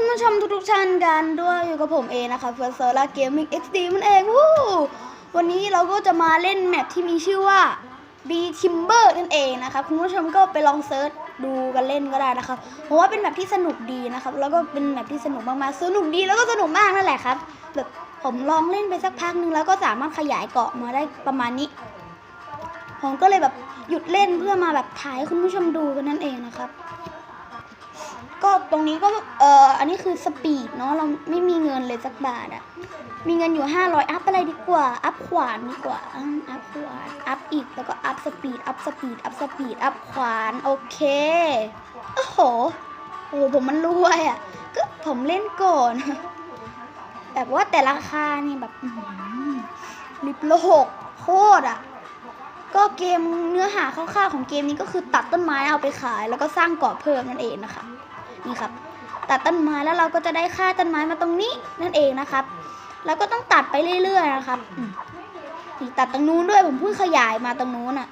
คุณผู้ชมทุกๆท่านกันด้วยอยู่กับผมเองนะคะเฟิร์สเซอร์ลาเกมมิ่งเอ็กซ์ดีมันเองวู้วันนี้เราก็จะมาเล่นแมปที่มีชื่อว่า B Timber นั่นเองนะครับคุณผู้ชมก็ไปลองเซิร์ชดูกันเล่นก็ได้นะครับเพราะว่าเป็นแมปที่สนุกดีนะครับแล้วก็เป็นแมปที่สนุกมากๆสนุกดีแล้วก็สนุกมากนั่นแหละครับแบบผมลองเล่นไปสักพักหนึงแล้วก็สามารถขยายเกาะมาได้ประมาณนี้ ผมก็เลยแบบหยุดเล่นเพื่อมาแบบถ่ายคุณผู้ชมดูกันนั่นเองนะครับ ก็ตรงนี้ก็เอ่ออันนี้คือสปีดเนาะเราไม่มีเงินเลยสักบาทอะมีเงินอยู่ 500 อัพอะไรดีกว่า อัพขวานดีกว่าอัพขวานอัพอีกแล้วก็อัพสปีดอัพสปีดอัพสปีดอัพขวานโอเคโอ้โหโอ้ผมมันรวยอะก็ผมเล่นก่อนแบบว่าแต่ราคานี่แบบอื้อหือลิบโลกโคตรอะก็เกมเนื้อหาคร่าวๆของเกมนี้ก็คือตัดต้นไม้เอาไปขาย แล้วก็สร้างเกาะเพิ่มนั่นเองนะคะ นี่ครับ ตัดต้นไม้แล้วเราก็จะได้ค่าต้นไม้มาตรงนี้นั่นเองนะครับแล้วก็ต้องตัดไปเรื่อยๆนะครับนี่ตัดตรงนู้นด้วยผมเพิ่งขยายมาตรงนู้นอะ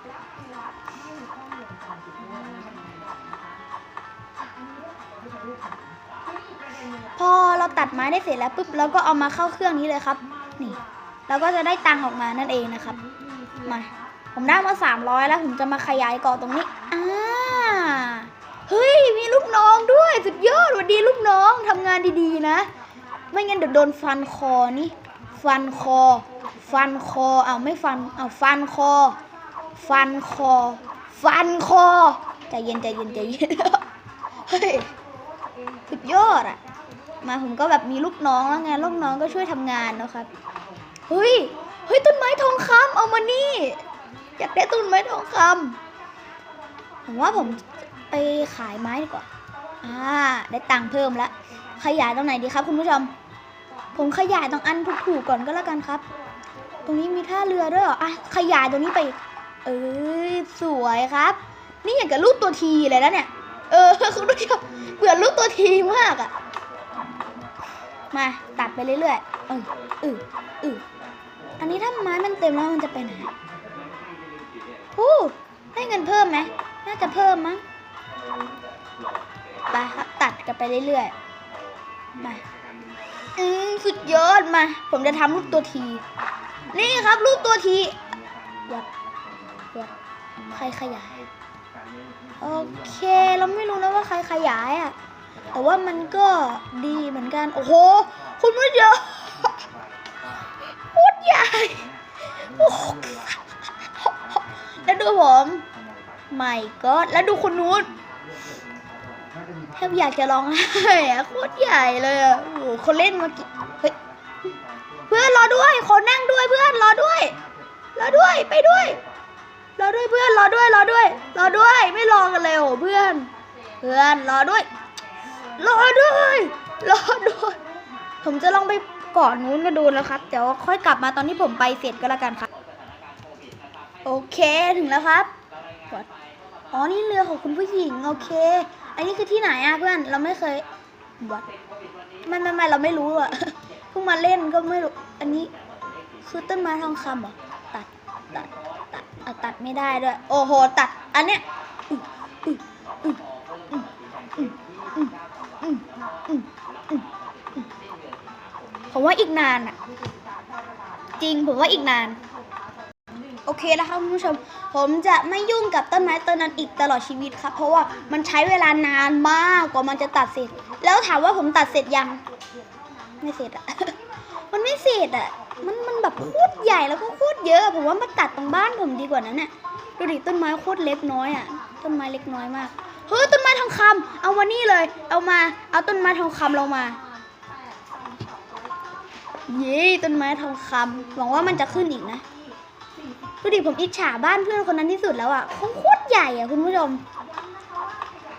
พอเราตัดไม้ได้เสร็จแล้วปุ๊บเราก็เอามาเข้าเครื่องนี้เลยครับ นี่ เราก็จะได้ตังออกมานั่นเองนะครับ มา ผมได้มาสามร้อยแล้วผมจะมาขยายกาะตรงนี้อ่า น้องด้วย สุดยอดสวัสดีลูกน้องทำงานดีๆนะ ไม่งั้นเดี๋ยวโดนฟันคอนี่ ฟันคอ ฟันคอเอาวไม่ฟันเอาวฟันคอ ฟันคอ ฟันคอใจเย็นใจเย็นใจเย็นเฮ้ยสุดยอดอะ มาผมก็แบบมีลูกน้องแล้วไงลูกน้องก็ช่วยทำงานนะครับเฮ้ยเฮ้ยต้นไม้ทองคำเอามานี่ อยากได้ต้นไม้ทองคำผมว่าผมไปขายไม้ดีกว่า อ่า ได้ตังค์เพิ่มแล้วขยายตรงไหนดีครับ คุณผู้ชม ผมขยายตรงอันถูกๆก่อนก็แล้วกันครับ ตรงนี้มีท่าเรือด้วยเหรออะขยายตรงนี้ไป เอ้ยสวยครับ นี่อย่างกับรูปตัวทีเลยนะเนี่ย เออคุณผู้ชมเบื่อรูปตัวทีมากอะมาตัดไปเรื่อยๆเออเออเอออันนี้ถ้าไม้มันเต็มแล้วมันจะไปไหนฮู้ให้เงินเพิ่มไหมน่าจะเพิ่มมั้ง ไปครับตัดกันไปเรื่อยๆ มา อืมสุดยอดมา ผมจะทำรูปตัวที นี่ครับรูปตัวทีวัดวัดใครขยาย โอเคเราไม่รู้นะว่าใครขยายอะ แต่ว่ามันก็ดีเหมือนกัน โอ้โห คุณผู้ชมโคตรใหญ่โอ้โหแล้วดูผมไม่ก็แล้วดูคนนู้น แทบอยากจะร้องไห้อะโคตรใหญ่เลยอะโอ้โหเขาเล่นมากี่เฮ้ยเพื่อนรอด้วยขอนั่งด้วยเพื่อนรอด้วยรอด้วยไปด้วยรอด้วยเพื่อนรอด้วยรอด้วยรอด้วยไม่รอกันเลยโอเพื่อน เพื่อนรอด้วยรอด้วยรอด้วยผมจะลองไปเกาะนู้นก็ดูแล้วครับเดี๋ยวค่อยกลับมาตอนที่ผมไปเสร็จก็แล้วกันครับ โอเคถึงแล้วครับอ๋อนี่เรือของคุณผู้หญิงโอเค อันนี้คือที่ไหนอะเพื่อน เราไม่เคยวัดไม่ไม่ไม่เราไม่รู้อะเพิ่งมาเล่นก็ไม่รู้ อันนี้คือต้นไม้ทองคำเหรอ ตัด ตัด ตัดเอาตัดไม่ได้ด้วย โอ้โห ตัด อันเนี้ยผมว่าอีกนานอะจริงผมว่าอีกนาน โอเคนะคะคุณผู้ชม ผมจะไม่ยุ่งกับต้นไม้ต้นนั้นอีกตลอดชีวิตครับ เพราะว่ามันใช้เวลานานมากกว่ามันจะตัดเสร็จ แล้วถามว่าผมตัดเสร็จยัง ไม่เสร็จอะมันไม่เสร็จอะมันมันแบบโคตรใหญ่แล้วก็โคตรเยอะ ผมว่ามาตัดตรงบ้านผมดีกว่านั้นน่ะดูดิต้นไม้โคตรเล็กน้อยอะต้นไม้เล็กน้อยมากเฮ้ยต้นไม้ทองคำเอามานี่เลย เอามา เอาต้นไม้ทองคำลงมาเย้ต้นไม้ทองคำหวังว่ามันจะขึ้นอีกนะ ดูดิผมอิจฉาบ้านเพื่อนคนนั้นที่สุดแล้วอะเขาโคตรใหญ่อะคุณผู้ชม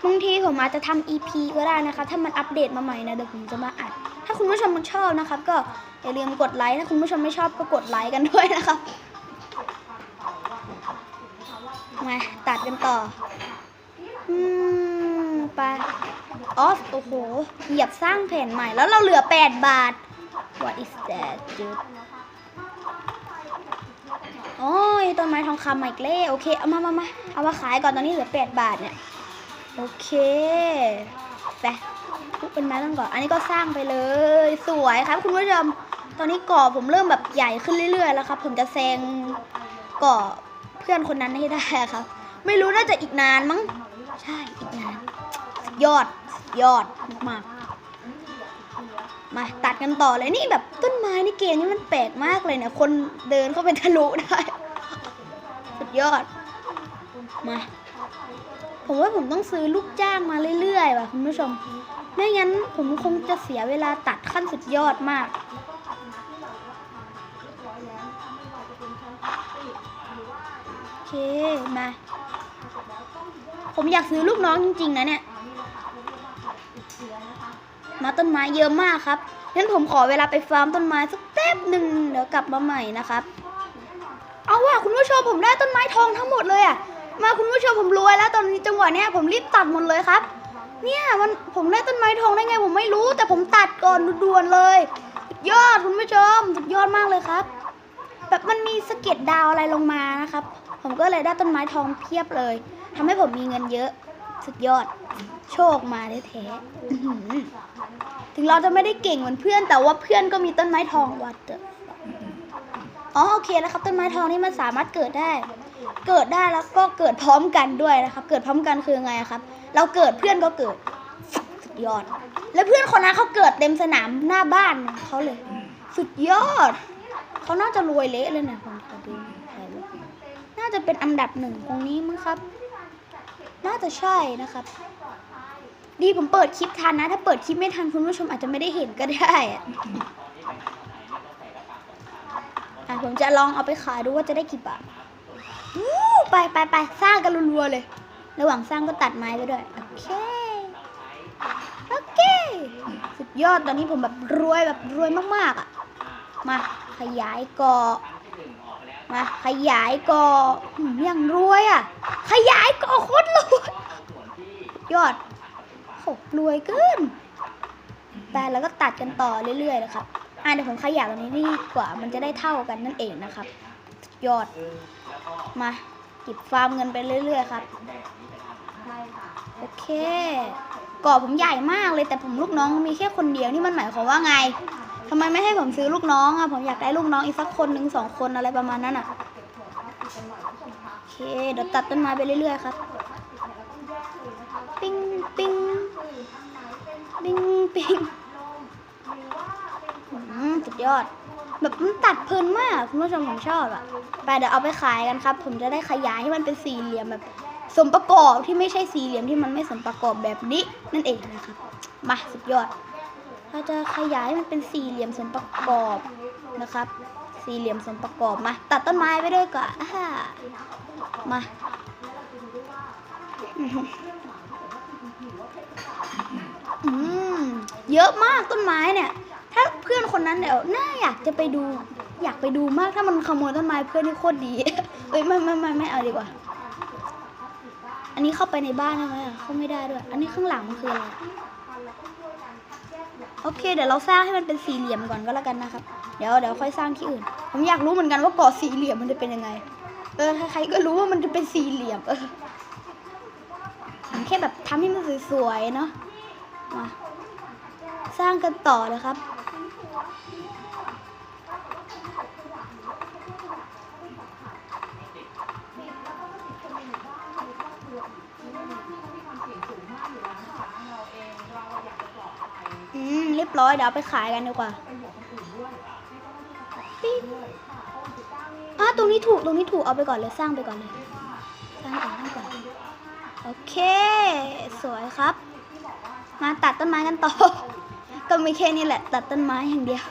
บางทีผมอาจจะทำ EP ก็ได้นะคะ ถ้ามันอัปเดตมาใหม่นะเดี๋ยวผมจะมาอัด ถ้าคุณผู้ชมชอบนะครับ ก็อย่าลืมกดไลค์ถ้าคุณผู้ชมไม่ชอบก็กดไลค์กันด้วยนะครับมาตัดกันต่อ อืมไปออฟโอ้โห เหยียบสร้างแผ่นใหม่แล้วเราเหลือ 8 บาท What is that dude โอ้ยต้นไม้ทองคำใหม่เกล้โอเคเอามามามาเอามาขายก่อนตอนนี้เหลือ8บาทเนี่ยโอเคไปเป็นไม้ต้นก่อนอันนี้ก็สร้างไปเลย สวยครับ คุณผู้ชมตอนนี้ก่อผมเริ่มแบบใหญ่ขึ้นเรื่อยๆแล้วครับ ผมจะแซงก่อเพื่อนคนนั้นให้ได้ครับ ไม่รู้น่าจะอีกนานมั้งใช่อีกนานยอดสุดยอดมากๆ มาตัดกันต่อเลยนี่แบบต้นไม้ในเกมนี้มันแปลกมากเลยเนี่ยคนเดินเข้าไปทะลุได้ สุดยอด มา ผมว่าผมต้องซื้อลูกจ้างมาเรื่อยๆว่ะคุณผู้ชม ไม่งั้นผมคงจะเสียเวลาตัดขั้นสุดยอดมาก โอเค มา ผมอยากซื้อลูกน้องจริงๆนะเนี่ย มาต้นไม้เยอะมากครับงั้นผมขอเวลาไปฟาร์มต้นไม้สักแป๊บหนึ่งเดี๋ยวกลับมาใหม่นะครับ เอาว่ะคุณผู้ชมผมได้ต้นไม้ทองทั้งหมดเลยอะ มาคุณผู้ชมผมรวยแล้วตอนนี้จังหวะเนี้ยผมรีบตัดหมดเลยครับ เนี่ยมันผมได้ต้นไม้ทองได้ไงผมไม่รู้ แต่ผมตัดก่อนด่วนเลยยอดคุณผู้ชมสุดยอดมากเลยครับ แบบมันมีสะเก็ดดาวอะไรลงมานะครับ ผมก็เลยได้ต้นไม้ทองเพียบเลยทำให้ผมมีเงินเยอะ สุดยอด โชคมาแท้ๆอื้อหือถึงเราจะไม่ได้เก่งเหมือนเพื่อนแต่ว่าเพื่อนก็มีต้นไม้ทองวัดเอะอ๋อโอเคแล้วครับ ต้นไม้ทองนี่มันสามารถเกิดได้ เกิดได้แล้วก็เกิดพร้อมกันด้วยนะครับ เกิดพร้อมกันคือไงครับ เราเกิดเพื่อนก็เกิดสุดยอด แล้วเพื่อนคนนั้นเขาเกิดเต็มสนามหน้าบ้านเขาเลย สุดยอดเขาน่าจะรวยเละเลยนะผมขอดูน่าจะเป็นอันดับหนึ่งตรงนี้มั้งครับ น่าจะใช่นะครับดีผมเปิดคลิปทันนะ ถ้าเปิดคลิปไม่ทันคุณผู้ชมอาจจะไม่ได้เห็นก็ได้อะอะผมจะลองเอาไปขายดูว่าจะได้กี่บาทไปไปไปสร้างกันรัวๆเลย ระหว่างสร้างก็ตัดไม้ไปด้วย โอเค โอเค สุดยอดตอนนี้ผมแบบรวยแบบรวยมากๆอะ มาขยายเกาะ มาขยายกาะหืมอย่างรวยอะ ขยายกาะโคตรรวยยอดโหรวยเกินแต่แล้วก็ตัดกันต่อเรื่อยๆนะครับอะเดี๋ยวผมขยายตรงนี้ดีกว่ามันจะได้เท่ากันนั่นเองนะครับ ยอดมาเก็บฟาร์มเงินไปเรื่อยๆครับโอเคกาะผมใหญ่มากเลยแต่ผมลูกน้องมีแค่คนเดียวนี่มันหมายความว่าไง ทำไมไม่ให้ผมซื้อลูกน้องอะผมอยากได้ลูกน้องอีกสักคนหนึ่งสองคนอะไรประมาณนั้นอะโอเค เดี๋ยวตัดต้นไม้ไปเรื่อยๆครับ ปิ้งปิ้งปิ้งปิ้งอืมสุดยอด แบบมันตัดเพลินมากคุณผู้ชมผมชอบอะไปเดี๋ยวเอาไปขายกันครับ ผมจะได้ขยายให้มันเป็นสี่เหลี่ยมแบบสมประกอบที่ไม่ใช่สี่เหลี่ยมที่มันไม่สมประกอบแบบนี้นั่นเองนะครับ มาสุดยอด เราจะขยายมันเป็นสี่เหลี่ยมสมประกอบนะครับ สี่เหลี่ยมสมประกอบมา ตัดต้นไม้ไปด้วยก่อนมาอืมเยอะมากต้นไม้เนี่ย ถ้าเพื่อนคนนั้นเดี๋ยวน่าอยากจะไปดู อยากไปดูมากถ้ามันขโมยต้นไม้เพื่อนนี่โคตรดีเอ้ยไม่ไม่ไม่ไม่เอาดีกว่า อันนี้เข้าไปในบ้านได้ไหมอะเข้าไม่ได้ด้วย อันนี้ข้างหลังมันคืออะไร โอเค เดี๋ยวเราสร้างให้มันเป็นสี่เหลี่ยมก่อนก็แล้วกันนะครับ เดี๋ยวเดี๋ยวค่อยสร้างที่อื่น ผมอยากรู้เหมือนกันว่าเกาะสี่เหลี่ยมมันจะเป็นยังไง เออใครๆก็รู้ว่ามันจะเป็นสี่เหลี่ยมเออผมแค่แบบทำให้มันสวยๆเนาะมาสร้างกันต่อเลยครับ เรียบร้อยเดี๋ยวไปขายกันดีกว่าปิ๊บอะตรงนี้ถูกตรงนี้ถูกเอาไปก่อนเลยสร้างไปก่อนเลยสร้างก่อนสร้างก่อนโอเค สวยครับ มาตัดต้นไม้กันต่อ ก็มีแค่นี้แหละ ตัดต้นไม้อย่างเดียว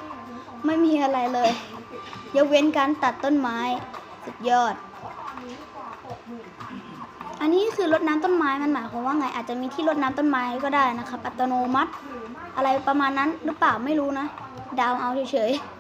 ไม่มีอะไรเลยยกเว้นการตัดต้นไม้ สุดยอด อันนี้คือรดน้ำต้นไม้มันหมายความว่าไงอาจจะมีที่รดน้ำต้นไม้ก็ได้นะครับ อัตโนมัติ อะไรประมาณนั้นหรือเปล่าไม่รู้นะ ดาวเอาเฉยๆ